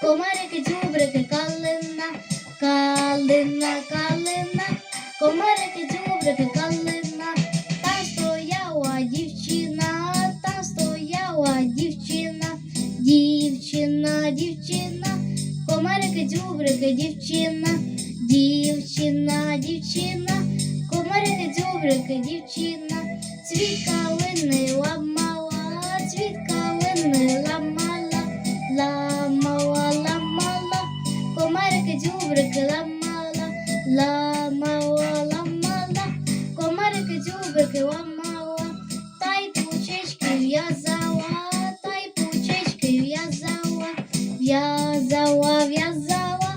Комарики, дзюбрики, калина, калина, калина. мала дівчина, дівчина, дівчина, комарики, дзюбрики, дівчина, дівчина, дівчина, комарики, дзюбрики, дівчина, цвіт калини ламала, цвіт калини ламала, ламала, ламала, комарики, дзюбрики, ламала, ламала. В'язала, в'язала,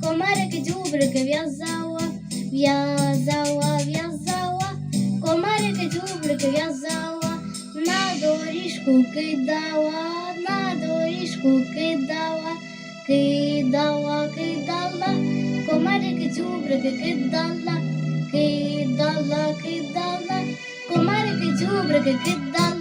комарики, дзюбрики в'язала, в'язала, в'язала, комарики, дзюбрики в'язала, на доріжку кидала, на доріжку кидала, кидала, кидала, комарики, дзюбрики кидала, кидала, кидала, комарики, дзюбрики кидала.